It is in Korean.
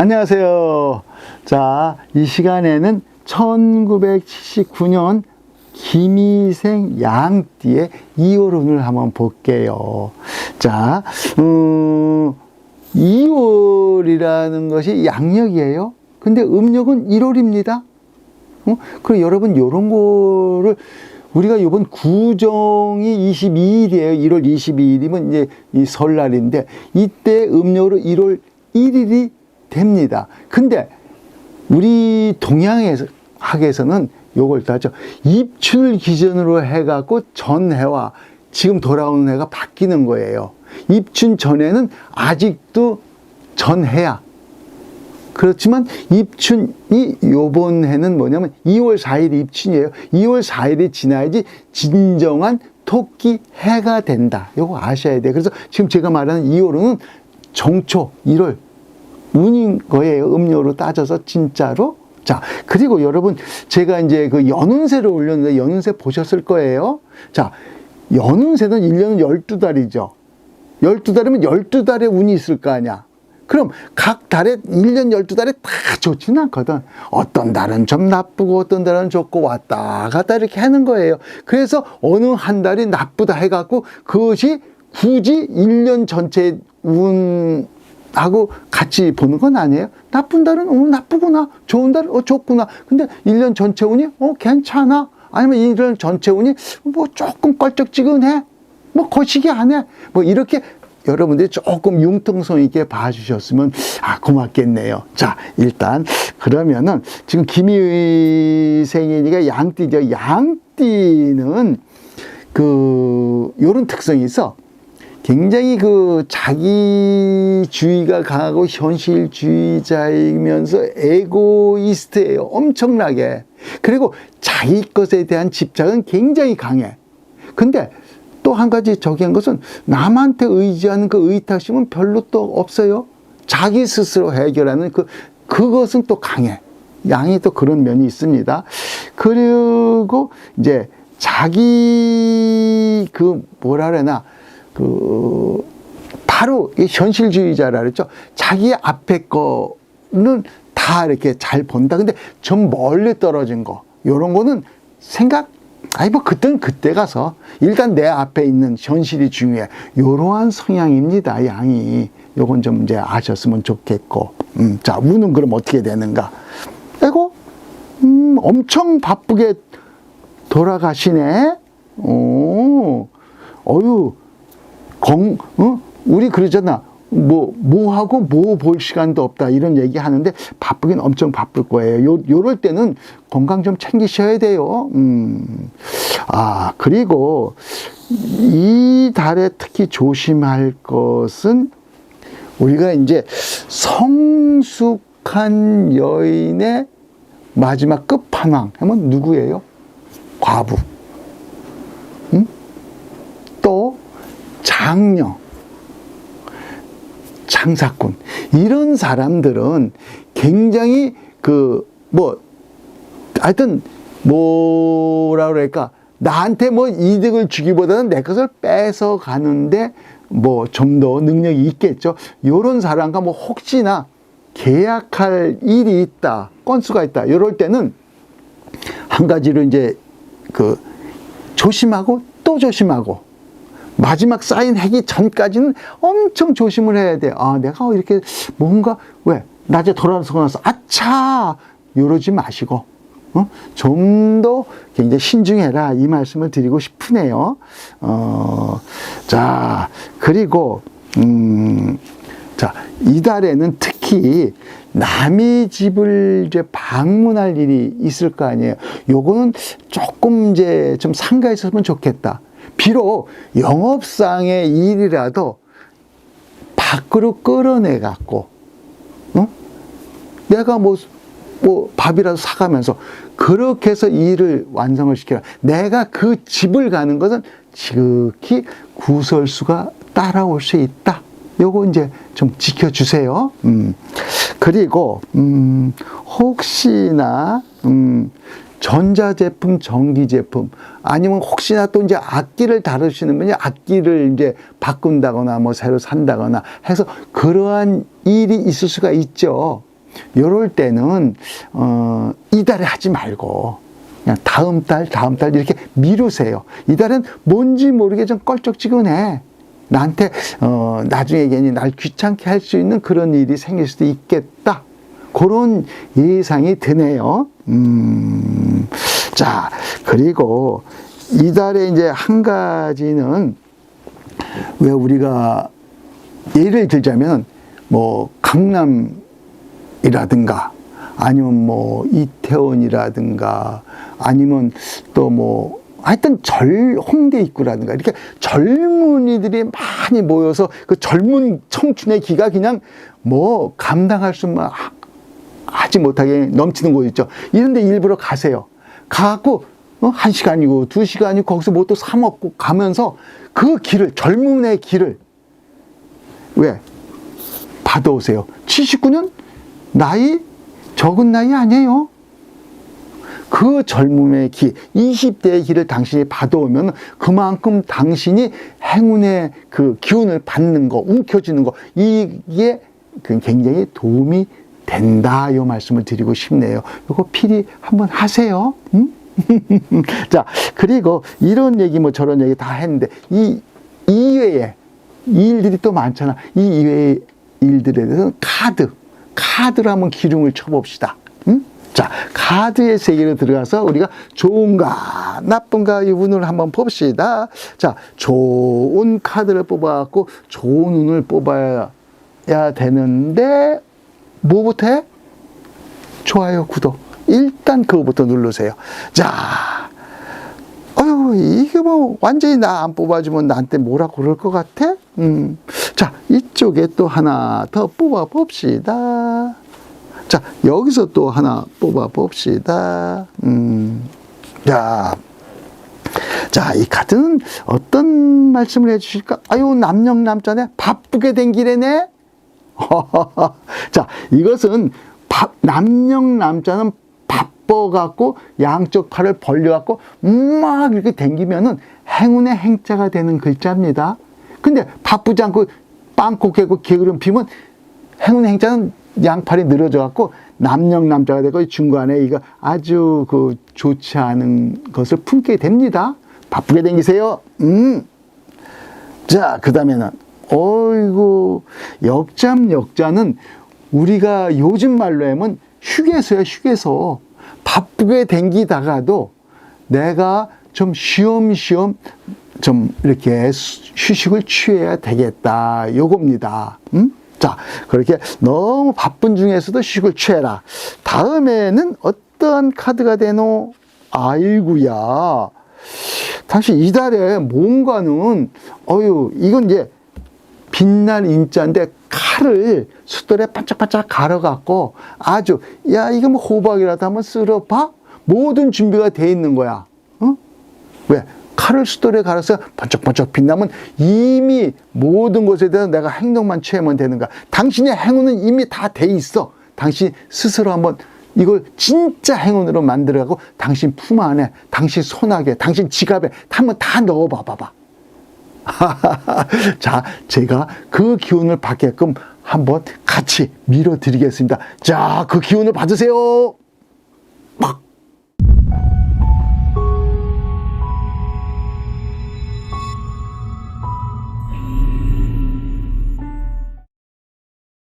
안녕하세요. 자, 이 시간에는 1979년 김희생 양띠의 이월운을 한번 볼게요. 자, 음, 2월이라는 것이 양력이에요. 근데 음력은 1월입니다. 어? 그럼 여러분, 요런 거를 우리가 이번 구정이 22일이에요. 1월 22일이면 이제 이 설날인데 이때 음력으로 1월 1일이 됩니다. 근데 우리 동양에서 학에서는 요걸 따죠. 입춘을 기준으로 해갖고 전해와 지금 돌아오는 해가 바뀌는 거예요. 입춘 전에는 아직도 전해야. 그렇지만 입춘이 요번 해는 뭐냐면 2월 4일이 입춘이에요. 2월 4일이 지나야지 진정한 토끼 해가 된다. 요거 아셔야 돼요. 그래서 지금 제가 말하는 2월은 정초 1월 운인 거예요. 음료로 따져서 진짜로. 자, 그리고 여러분 제가 이제 그 연운세를 올렸는데 연운세 보셨을 거예요. 자, 연운세는 1년은 12달이죠. 12달이면 12달의 운이 있을 거 아니야. 그럼 각 달에 1년 12달에 다 좋지는 않거든. 어떤 달은 좀 나쁘고 어떤 달은 좋고 왔다 갔다 이렇게 하는 거예요. 그래서 어느 한 달이 나쁘다 해갖고 그것이 굳이 1년 전체 운 하고 같이 보는 건 아니에요. 나쁜 달은 어 나쁘구나. 좋은 달은 어 좋구나. 근데 1년 전체 운이 어 괜찮아. 아니면 1년 전체 운이 뭐 조금 껄쩍지근해. 뭐 거시기 안 해. 뭐 이렇게 여러분들이 조금 융통성 있게 봐주셨으면 아 고맙겠네요. 자 일단 그러면은 지금 김희생이니까 양띠죠. 양띠는 그 요런 특성이 있어. 굉장히 그 자기주의가 강하고 현실주의자이면서 에고이스트예요. 엄청나게. 그리고 자기 것에 대한 집착은 굉장히 강해. 근데 또 한 가지 저기 한 것은 남한테 의지하는 그 의탁심은 별로 또 없어요. 자기 스스로 해결하는 그, 그것은 또 강해. 양이 또 그런 면이 있습니다. 그리고 이제 자기 그 뭐라 그러나 그 바로 이 현실주의자라 그랬죠. 자기 앞에 거는 다 이렇게 잘 본다. 근데 좀 멀리 떨어진 거 요런 거는 생각 아니 뭐 그때는 그때 가서 일단 내 앞에 있는 현실이 중요해. 요러한 성향입니다. 양이 요건 좀 이제 아셨으면 좋겠고. 음, 자 운은 그럼 어떻게 되는가? 에고 음, 엄청 바쁘게 돌아가시네. 오, 어유 건, 어? 우리 그러잖아. 뭐, 뭐 하고 뭐 볼 시간도 없다. 이런 얘기 하는데 바쁘긴 엄청 바쁠 거예요. 요, 요럴 때는 건강 좀 챙기셔야 돼요. 음. 아, 그리고 이 달에 특히 조심할 것은 우리가 이제 성숙한 여인의 마지막 끝판왕 하면 누구예요? 과부. 응? 또 장녀, 장사꾼 이런 사람들은 굉장히 그 뭐 하여튼 뭐라 그럴까 나한테 뭐 이득을 주기보다는 내 것을 뺏어 가는데 뭐 좀 더 능력이 있겠죠. 요런 사람과 뭐 혹시나 계약할 일이 있다, 건수가 있다. 이럴 때는 한 가지로 이제 그 조심하고 또 조심하고 마지막 사인 하기 전까지는 엄청 조심을 해야 돼. 아, 내가 이렇게 뭔가, 왜? 낮에 돌아서 나서, 아차! 이러지 마시고, 어? 좀더 굉장히 신중해라. 이 말씀을 드리고 싶으네요. 어, 자, 그리고, 음, 자, 이달에는 특히 남의 집을 이제 방문할 일이 있을 거 아니에요. 요거는 조금 이제 좀 상가에 있었으면 좋겠다. 비록 영업상의 일이라도 밖으로 끌어내 갖고, 어? 내가 뭐, 뭐 밥이라도 사가면서 그렇게 해서 일을 완성을 시켜라. 내가 그 집을 가는 것은 지극히 구설수가 따라올 수 있다. 요거 이제 좀 지켜주세요. 음. 그리고, 음, 혹시나, 음, 전자제품, 전기제품, 아니면 혹시나 또 이제 악기를 다루시는 분이 악기를 이제 바꾼다거나 뭐 새로 산다거나 해서 그러한 일이 있을 수가 있죠. 요럴 때는, 어, 이달에 하지 말고, 그냥 다음 달, 다음 달 이렇게 미루세요. 이달은 뭔지 모르게 좀 껄쩍지근해. 나한테, 어, 나중에 괜히 날 귀찮게 할 수 있는 그런 일이 생길 수도 있겠다. 그런 예상이 드네요. 음, 자, 그리고 이달에 이제 한 가지는 왜 우리가 예를 들자면 뭐 강남이라든가 아니면 뭐 이태원이라든가 아니면 또 뭐 하여튼 절 홍대 입구라든가 이렇게 젊은이들이 많이 모여서 그 젊은 청춘의 기가 그냥 뭐 감당할 수만 하- 하지 못하게 넘치는 곳 있죠. 이런데 일부러 가세요. 가갖고 어? 한 시간이고 두 시간이고 거기서 뭐 또 사 먹고 가면서 그 길을 젊음의 길을 왜 받아오세요. 79년 나이 적은 나이 아니에요. 그 젊음의 기, 20대의 길을 당신이 받아오면 그만큼 당신이 행운의 그 기운을 받는 거, 움켜쥐는 거, 이게 그 굉장히 도움이 된다. 요 말씀을 드리고 싶네요. 요거 필히 한번 하세요. 응? 자, 그리고 이런 얘기 뭐 저런 얘기 다 했는데 이 이외에 이 일들이 또 많잖아. 이 이외의 일들에 대해서는 카드, 카드로 한번 기름을 쳐봅시다. 응? 자, 카드의 세계로 들어가서 우리가 좋은가, 나쁜가 이 운을 한번 봅시다. 자, 좋은 카드를 뽑아갖고 좋은 운을 뽑아야 되는데, 뭐부터 해? 좋아요, 구독. 일단 그거부터 누르세요. 자, 어휴, 이게 뭐, 완전히 나 안 뽑아주면 나한테 뭐라 그럴 것 같아? 음. 자, 이쪽에 또 하나 더 뽑아 봅시다. 자, 여기서 또 하나 뽑아 봅시다. 음. 자. 자, 이 카드는 어떤 말씀을 해 주실까? 아유, 남녕 남자네. 바쁘게 된 길에네. 자, 이것은 바, 남녕 남자는 바빠갖고 양쪽 팔을 벌려갖고 막 이렇게 댕기면은 행운의 행자가 되는 글자입니다. 근데 바쁘지 않고 빵꾸 깨고 게으름 피면 행운의 행자는 양팔이 늘어져갖고 남녕 남자가 되고 중간에 이거 아주 그 좋지 않은 것을 품게 됩니다. 바쁘게 댕기세요. 음. 자, 그 다음에는, 어이구, 역잠, 역자는 우리가 요즘 말로 하면 휴게소야, 휴게소. 바쁘게 댕기다가도 내가 좀 쉬엄쉬엄 좀 이렇게 수- 휴식을 취해야 되겠다. 요겁니다. 음? 자, 그렇게 너무 바쁜 중에서도 휴식을 취해라. 다음에는 어떠한 카드가 되노? 아이구야. 당신 이달에 뭔가는 어유 이건 이제 빛날 인자인데 칼을 숫돌에 반짝반짝 갈아갖고 아주 야 이거 뭐 호박이라도 한번 쓸어봐? 모든 준비가 돼 있는 거야. 어? 왜? 칼을 숫돌에 갈아서 번쩍번쩍 빛나면 이미 모든 것에 대해서 내가 행동만 취하면 되는 거야 당신의 행운은 이미 다 돼 있어. 당신 스스로 한번 이걸 진짜 행운으로 만들어가고 당신 품 안에 당신 손안에 당신 지갑에 한번 다 넣어봐 봐봐 자, 제가 그 기운을 받게끔 한번 같이 밀어드리겠습니다. 자, 그 기운을 받으세요.